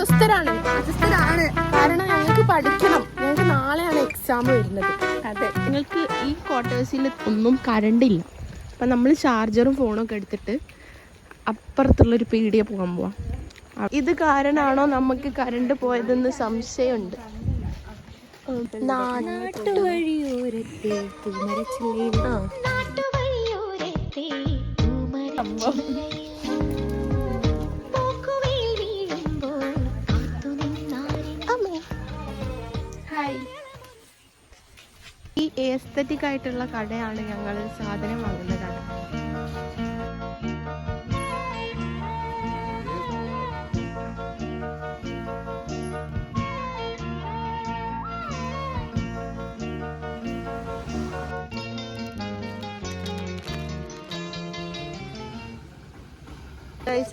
അസ്വസ്ഥരാണ്. അസ്വസ്ഥരാണ്. കാരണം ഞങ്ങൾക്ക് പഠിക്കണം. ഞങ്ങൾക്ക് നാളെയാണ് എക്സാം വരുന്നത്. അതെ. നിങ്ങൾക്ക് ഈ ക്വാർട്ടേഴ്സിൽ ഒന്നും കറണ്ട് ഇല്ല. അപ്പം നമ്മൾ ചാർജറും ഫോണൊക്കെ എടുത്തിട്ട് അപ്പുറത്തുള്ളൊരു പീടിയ പോകാൻ പോവാം. ഇത് കാരണമാണോ നമുക്ക് കറണ്ട് പോയതെന്ന് സംശയമുണ്ട്. നാട്ടുവഴിയോരത്തെ പൂമരച്ചില്ലയിൽ ആ. ഹായ്. ഈ എസ്തറ്റിക് ആയിട്ടുള്ള കടയാണ് ഞങ്ങൾ സാധനം വാങ്ങുന്ന കട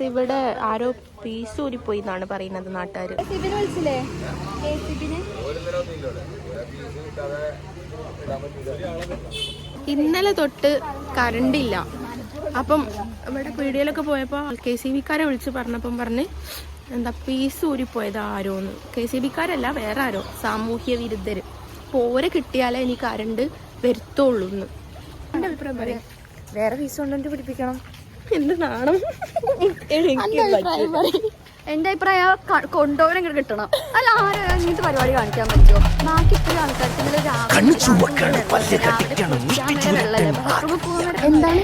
ഇവിടെ ആരോ പീസ് ഊരിപ്പോയി എന്നാണ് പറയുന്നത് നാട്ടുകാർ ഇന്നലെ തൊട്ട് കറണ്ട് ഇല്ല. അപ്പം ഇവിടെ പീടികയിലൊക്കെ പോയപ്പോൾ കെ സി ബിക്കാരെ വിളിച്ച് പറഞ്ഞപ്പം പറഞ്ഞ് എന്താ പീസ് ഊരിപ്പോയത് ആരോന്ന്? കെ സി ബിക്കാരല്ല വേറെ ആരോ? സാമൂഹ്യ വിരുദ്ധര്. അപ്പോൾ ഓരെ കിട്ടിയാലേ ഇനി കറണ്ട് വരുത്തുള്ളൂ എന്ന്. എന്റെ അഭിപ്രായം പറയാം. വേറെ പീസ് കൊണ്ടുവന്നിട്ട് പിടിപ്പിക്കണം. എന്ത് നാണം? എന്റെ അഭിപ്രായം പറയും എന്റെ അഭിപ്രായം കൊണ്ടുപോകാൻ ഇങ്ങനെ കിട്ടണം. അല്ല ആരും ഇങ്ങനത്തെ പരിപാടി കാണിക്കാൻ പറ്റുമോ ബാക്കി ഇപ്പോഴും ആൾക്കാർക്ക്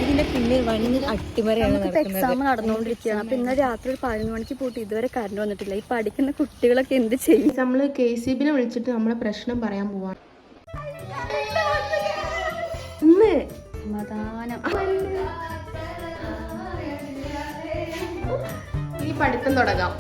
ഇതിന്റെ പിന്നിൽ വലിയ അട്ടിമറിയാണ് എക്സാം നടന്നുകൊണ്ടിരിക്കുകയാണ്. അപ്പൊ ഇന്നലെ രാത്രി ഒരു പതിനൊന്ന് മണിക്ക് പോയിട്ട് ഇതുവരെ കറണ്ട് വന്നിട്ടില്ല. ഈ പഠിക്കുന്ന കുട്ടികളൊക്കെ എന്ത് ചെയ്യും? നമ്മൾ കെ സി ബിനെ വിളിച്ചിട്ട് നമ്മളെ പ്രശ്നം പറയാൻ പോവാണ്. പഠിത്തം തുടങ്ങാം.